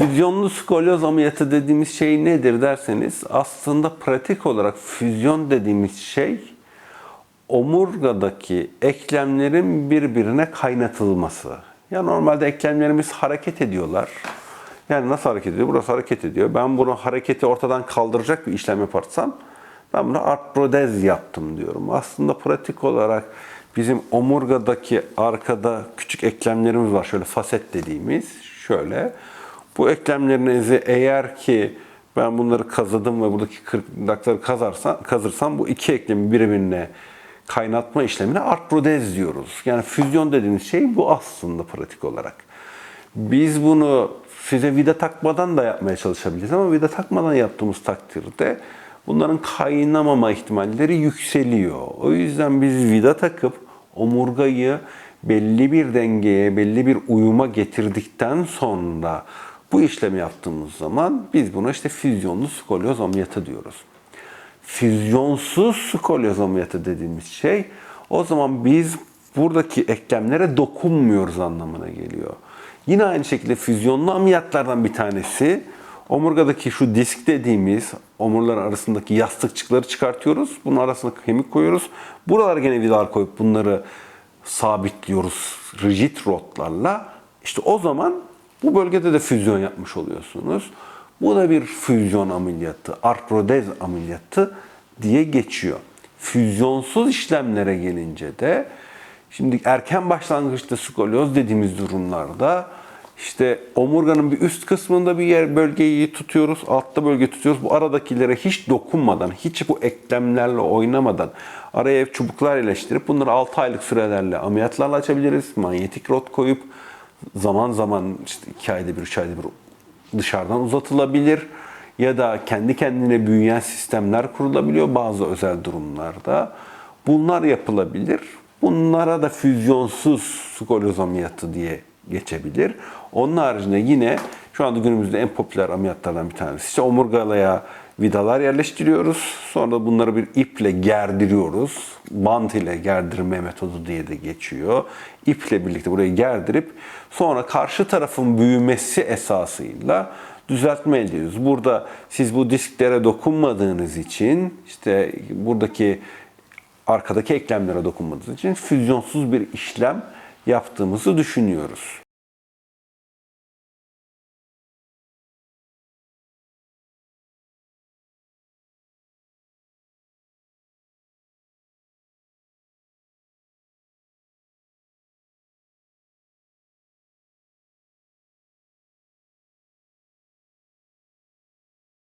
Füzyonlu skolyoz ameliyatı dediğimiz şey nedir derseniz aslında pratik olarak füzyon dediğimiz şey omurgadaki eklemlerin birbirine kaynatılması. Ya normalde eklemlerimiz hareket ediyorlar. Yani nasıl hareket ediyor? Burası hareket ediyor. Ben bunu hareketi ortadan kaldıracak bir işlem yaparsam ben buna artrodez yaptım diyorum. Aslında pratik olarak bizim omurgadaki arkada küçük eklemlerimiz var. Şöyle faset dediğimiz. Şöyle. Bu eklemlerinizi eğer ki ben bunları kazıdım ve buradaki kırıklıkları kazarsam, kazırsam bu iki eklemi birbirine kaynatma işlemine artrodez diyoruz. Yani füzyon dediğimiz şey bu aslında pratik olarak. Biz bunu size vida takmadan da yapmaya çalışabiliriz ama vida takmadan yaptığımız takdirde bunların kaynamama ihtimalleri yükseliyor. O yüzden biz vida takıp omurgayı belli bir dengeye, belli bir uyuma getirdikten sonra bu işlemi yaptığımız zaman biz buna işte füzyonlu skolyoz ameliyatı diyoruz füzyonsuz skolyoz ameliyatı dediğimiz şey o zaman biz buradaki eklemlere dokunmuyoruz anlamına geliyor. Yine aynı şekilde füzyonlu ameliyatlardan bir tanesi omurgadaki şu disk dediğimiz omurlar arasındaki yastıkçıkları çıkartıyoruz. Bunun arasına kemik koyuyoruz. Buralara gene vidalar koyup bunları sabitliyoruz rigid rotlarla. İşte o zaman bu bölgede de füzyon yapmış oluyorsunuz. Bu da bir füzyon ameliyatı, artrodez ameliyatı diye geçiyor. Füzyonsuz işlemlere gelince de şimdi erken başlangıçta skolyoz dediğimiz durumlarda işte omurganın bir üst kısmında bir yer bölgeyi tutuyoruz, altta bölge tutuyoruz. Bu aradakilere hiç dokunmadan, hiç bu eklemlerle oynamadan araya çubuklar yerleştirip bunları 6 aylık sürelerle ameliyatlarla açabiliriz. Manyetik rot koyup zaman zaman işte 2 ayda bir, 3 ayda bir dışarıdan uzatılabilir ya da kendi kendine büyüyen sistemler kurulabiliyor bazı özel durumlarda. Bunlar yapılabilir. Bunlara da füzyonsuz skolyoz ameliyatı diye geçebilir. Onun haricinde yine şu anda günümüzde en popüler ameliyatlardan bir tanesi. İşte omurgalaya vidalar yerleştiriyoruz. Sonra bunları bir iple gerdiriyoruz. Bant ile gerdirme metodu diye de geçiyor. İple birlikte burayı gerdirip sonra karşı tarafın büyümesi esasıyla düzeltme ediyoruz. Burada siz bu disklere dokunmadığınız için işte buradaki arkadaki eklemlere dokunmadığınız için füzyonsuz bir işlem yaptığımızı düşünüyoruz.